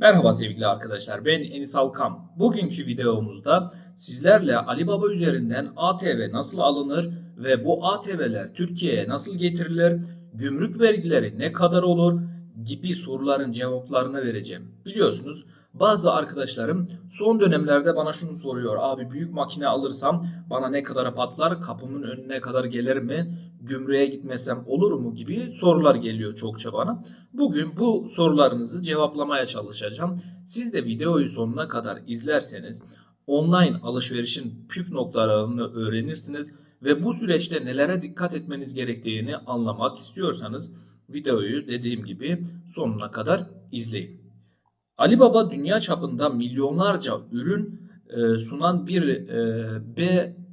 Merhaba sevgili arkadaşlar ben Enis Alkam. Bugünkü videomuzda sizlerle Alibaba üzerinden ATV nasıl alınır ve bu ATV'ler Türkiye'ye nasıl getirilir, gümrük vergileri ne kadar olur gibi soruların cevaplarını vereceğim. Biliyorsunuz bazı arkadaşlarım son dönemlerde bana şunu soruyor. Abi büyük makine alırsam bana ne kadara patlar, kapımın önüne kadar gelir mi, gümrüğe gitmesem olur mu gibi sorular geliyor çokça bana. Bugün bu sorularınızı cevaplamaya çalışacağım. Siz de videoyu sonuna kadar izlerseniz online alışverişin püf noktalarını öğrenirsiniz ve bu süreçte nelere dikkat etmeniz gerektiğini anlamak istiyorsanız videoyu dediğim gibi sonuna kadar izleyin. Alibaba dünya çapında milyonlarca ürün e, sunan bir e,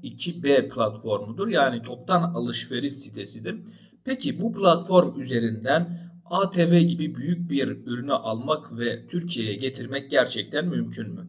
B2B platformudur. Yani toptan alışveriş sitesidir. Peki bu platform üzerinden ATV gibi büyük bir ürünü almak ve Türkiye'ye getirmek gerçekten mümkün mü?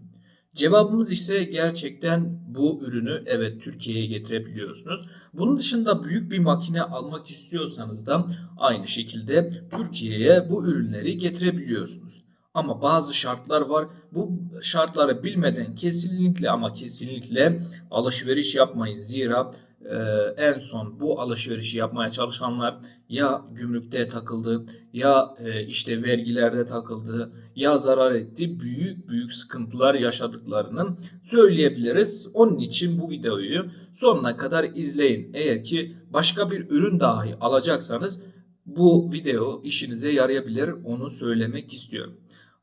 Cevabımız ise gerçekten bu ürünü evet Türkiye'ye getirebiliyorsunuz. Bunun dışında büyük bir makine almak istiyorsanız da aynı şekilde Türkiye'ye bu ürünleri getirebiliyorsunuz. Ama bazı şartlar var. Bu şartları bilmeden kesinlikle ama kesinlikle alışveriş yapmayın. Zira e, en son bu alışverişi yapmaya çalışanlar ya gümrükte takıldı ya e, işte vergilerde takıldı ya zarar etti. Büyük büyük sıkıntılar yaşadıklarının söyleyebiliriz. Onun için bu videoyu sonuna kadar izleyin. Eğer ki başka bir ürün dahi alacaksanız bu video işinize yarayabilir. Onu söylemek istiyorum.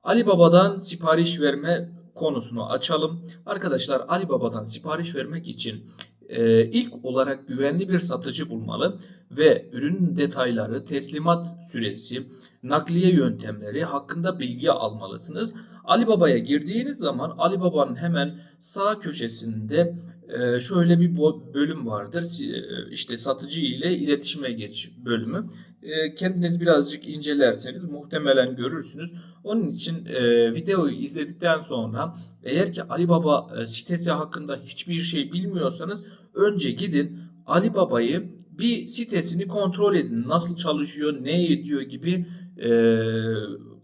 Alibaba'dan sipariş verme konusunu açalım. Arkadaşlar Alibaba'dan sipariş vermek için e, ilk olarak güvenli bir satıcı bulmalı ve ürün detayları, teslimat süresi, nakliye yöntemleri hakkında bilgi almalısınız. Alibaba'ya girdiğiniz zaman Alibaba'nın hemen sağ köşesinde şöyle bir bölüm vardır. E, işte satıcı ile iletişime geç bölümü. E, kendiniz birazcık incelerseniz muhtemelen görürsünüz. Onun için videoyu izledikten sonra eğer ki Alibaba sitesi hakkında hiçbir şey bilmiyorsanız önce gidin Alibaba'yı bir sitesini kontrol edin. Nasıl çalışıyor, ne ediyor gibi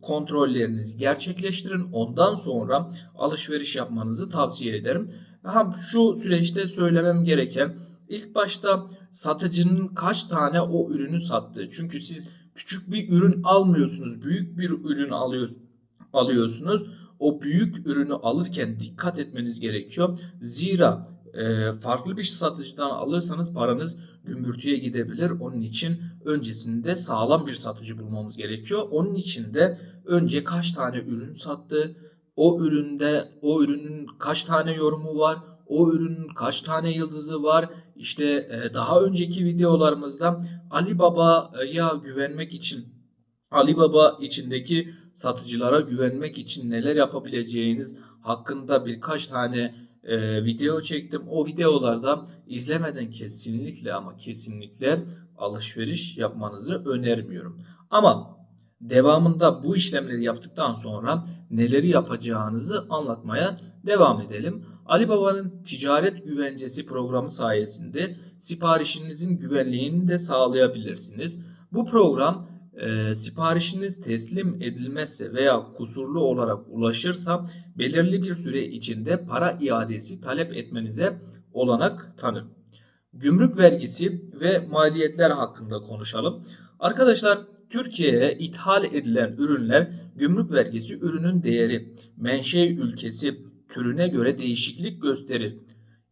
kontrollerinizi gerçekleştirin. Ondan sonra alışveriş yapmanızı tavsiye ederim. Ha, şu süreçte söylemem gereken ilk başta satıcının kaç tane o ürünü sattığı. Çünkü siz küçük bir ürün almıyorsunuz. Büyük bir ürün alıyorsunuz. O büyük ürünü alırken dikkat etmeniz gerekiyor. Zira e, farklı bir satıcıdan alırsanız paranız gümbürtüye gidebilir. Onun için öncesinde sağlam bir satıcı bulmamız gerekiyor. Onun için de önce kaç tane ürün sattı, o üründe o ürünün kaç tane yorumu var, o ürünün kaç tane yıldızı var. İşte e, daha önceki videolarımızda Alibaba'ya güvenmek için Alibaba içindeki satıcılara güvenmek için neler yapabileceğiniz hakkında birkaç tane e, video çektim. O videolarda izlemeden kesinlikle ama kesinlikle alışveriş yapmanızı önermiyorum. Ama devamında bu işlemleri yaptıktan sonra neleri yapacağınızı anlatmaya devam edelim. Alibaba'nın ticaret güvencesi programı sayesinde siparişinizin güvenliğini de sağlayabilirsiniz. Bu program e, siparişiniz teslim edilmezse veya kusurlu olarak ulaşırsa belirli bir süre içinde para iadesi talep etmenize olanak tanır. Gümrük vergisi ve maliyetler hakkında konuşalım. Arkadaşlar Türkiye'ye ithal edilen ürünler gümrük vergisi ürünün değeri, menşe ülkesi, türüne göre değişiklik gösterir.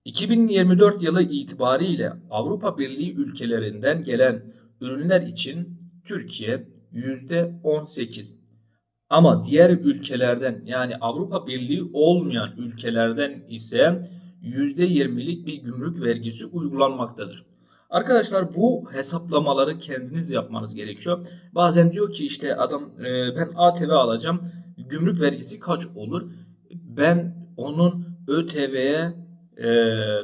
2024 yılı itibariyle Avrupa Birliği ülkelerinden gelen ürünler için Türkiye %18. Ama diğer ülkelerden yani Avrupa Birliği olmayan ülkelerden ise %20'lik bir gümrük vergisi uygulanmaktadır. Arkadaşlar bu hesaplamaları kendiniz yapmanız gerekiyor. Bazen diyor ki işte adam e, ben ATV alacağım. Gümrük vergisi kaç olur? Ben onun ÖTV'ye e,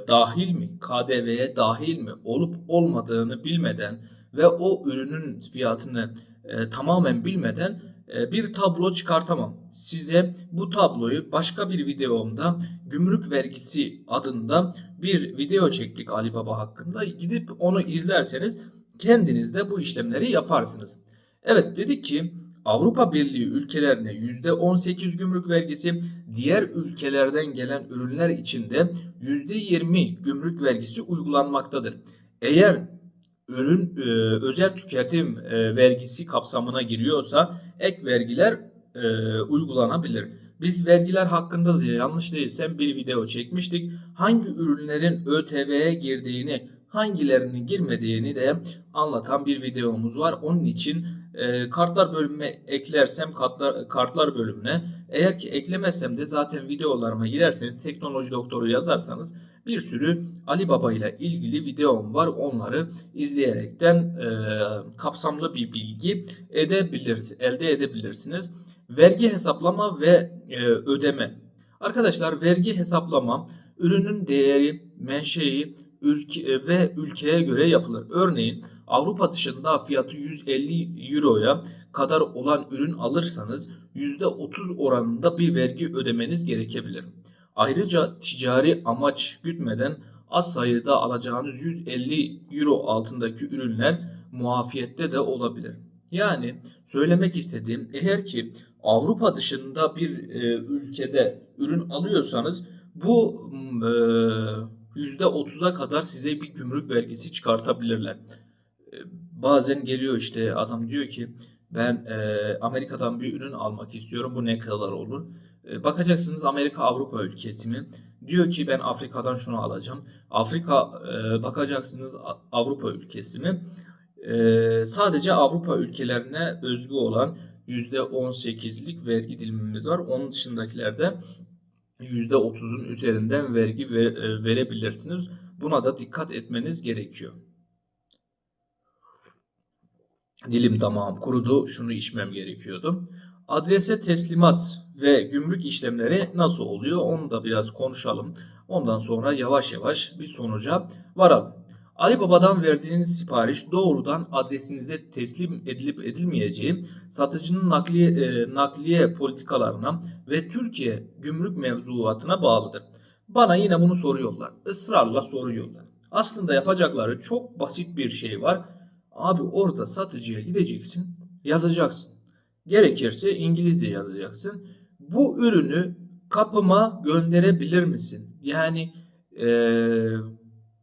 dahil mi, KDV'ye dahil mi olup olmadığını bilmeden ve o ürünün fiyatını e, tamamen bilmeden bir tablo çıkartamam. Size bu tabloyu başka bir videomda gümrük vergisi adında bir video çektik Alibaba hakkında. Gidip onu izlerseniz kendiniz de bu işlemleri yaparsınız. Evet dedik ki Avrupa Birliği ülkelerine %18 gümrük vergisi, diğer ülkelerden gelen ürünler için de %20 gümrük vergisi uygulanmaktadır. Eğer ürün e, özel tüketim e, vergisi kapsamına giriyorsa ek vergiler e, uygulanabilir. Biz vergiler hakkında da yanlış değilsem bir video çekmiştik. Hangi ürünlerin ÖTV'ye girdiğini, hangilerinin girmediğini de anlatan bir videomuz var. Onun için e, kartlar bölümüne eklersem kartlar, kartlar bölümüne eğer ki eklemezsem de zaten videolarıma girerseniz teknoloji doktoru yazarsanız bir sürü Ali Baba ile ilgili videom var. Onları izleyerekten e, kapsamlı bir bilgi edebiliriz, elde edebilirsiniz. Vergi hesaplama ve e, ödeme. Arkadaşlar vergi hesaplama ürünün değeri, menşei ülke e, ve ülkeye göre yapılır. Örneğin Avrupa dışında fiyatı 150 euroya kadar olan ürün alırsanız %30 oranında bir vergi ödemeniz gerekebilir. Ayrıca ticari amaç gütmeden az sayıda alacağınız 150 euro altındaki ürünler muafiyette de olabilir. Yani söylemek istediğim eğer ki Avrupa dışında bir e, ülkede ürün alıyorsanız bu e, %30'a kadar size bir gümrük vergisi çıkartabilirler. E, bazen geliyor işte adam diyor ki ben e, Amerika'dan bir ürün almak istiyorum bu ne kadar olur? E, bakacaksınız Amerika Avrupa ülkesi mi? Diyor ki ben Afrika'dan şunu alacağım. Afrika e, bakacaksınız Avrupa ülkesi mi? E, sadece Avrupa ülkelerine özgü olan %18'lik vergi dilimimiz var. Onun dışındakilerde %30'un üzerinden vergi ve- e, verebilirsiniz. Buna da dikkat etmeniz gerekiyor. Dilim damağım kurudu. Şunu içmem gerekiyordu. Adrese teslimat ve gümrük işlemleri nasıl oluyor? Onu da biraz konuşalım. Ondan sonra yavaş yavaş bir sonuca varalım. Ali Baba'dan verdiğiniz sipariş doğrudan adresinize teslim edilip edilmeyeceği satıcının nakliye, e, nakliye politikalarına ve Türkiye gümrük mevzuatına bağlıdır. Bana yine bunu soruyorlar. Israrla soruyorlar. Aslında yapacakları çok basit bir şey var. Abi orada satıcıya gideceksin, yazacaksın. Gerekirse İngilizce yazacaksın. Bu ürünü kapıma gönderebilir misin? Yani eee,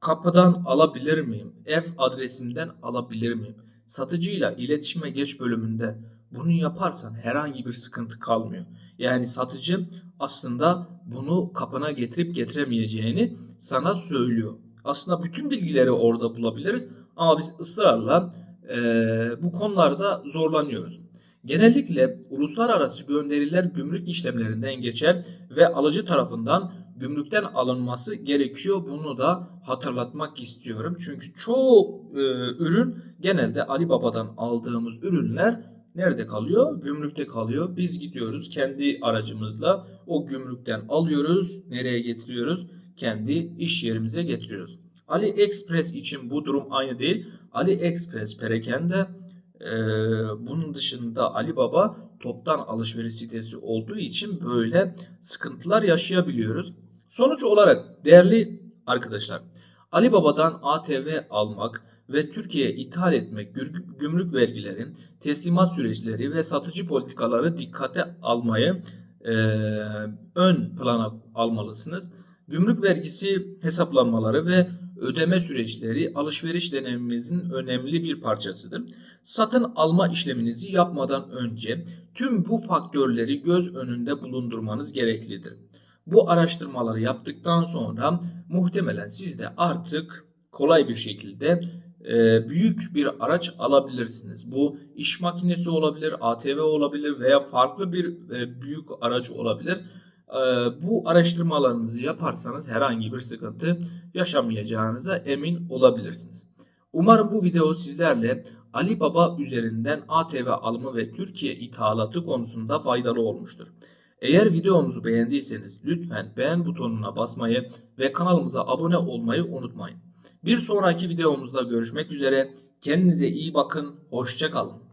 kapıdan alabilir miyim? Ev adresimden alabilir miyim? Satıcıyla iletişime geç bölümünde bunu yaparsan herhangi bir sıkıntı kalmıyor. Yani satıcı aslında bunu kapına getirip getiremeyeceğini sana söylüyor. Aslında bütün bilgileri orada bulabiliriz ama biz ısrarla eee, bu konularda zorlanıyoruz. Genellikle uluslararası gönderiler gümrük işlemlerinden geçer ve alıcı tarafından gümrükten alınması gerekiyor. Bunu da hatırlatmak istiyorum. Çünkü çoğu e, ürün genelde Ali Baba'dan aldığımız ürünler nerede kalıyor? Gümrükte kalıyor. Biz gidiyoruz kendi aracımızla o gümrükten alıyoruz. Nereye getiriyoruz? Kendi iş yerimize getiriyoruz. AliExpress için bu durum aynı değil. AliExpress perakende ee, bunun dışında Ali Baba toptan alışveriş sitesi olduğu için böyle sıkıntılar yaşayabiliyoruz. Sonuç olarak değerli arkadaşlar Ali Baba'dan ATV almak ve Türkiye'ye ithal etmek gümrük vergileri, teslimat süreçleri ve satıcı politikaları dikkate almayı e, ön plana almalısınız. Gümrük vergisi hesaplanmaları ve ödeme süreçleri alışveriş dönemimizin önemli bir parçasıdır. Satın alma işleminizi yapmadan önce tüm bu faktörleri göz önünde bulundurmanız gereklidir. Bu araştırmaları yaptıktan sonra muhtemelen siz de artık kolay bir şekilde e, büyük bir araç alabilirsiniz. Bu iş makinesi olabilir, ATV olabilir veya farklı bir e, büyük araç olabilir. E, bu araştırmalarınızı yaparsanız herhangi bir sıkıntı yaşamayacağınıza emin olabilirsiniz. Umarım bu video sizlerle Ali Baba üzerinden ATV alımı ve Türkiye ithalatı konusunda faydalı olmuştur. Eğer videomuzu beğendiyseniz lütfen beğen butonuna basmayı ve kanalımıza abone olmayı unutmayın. Bir sonraki videomuzda görüşmek üzere. Kendinize iyi bakın. Hoşçakalın.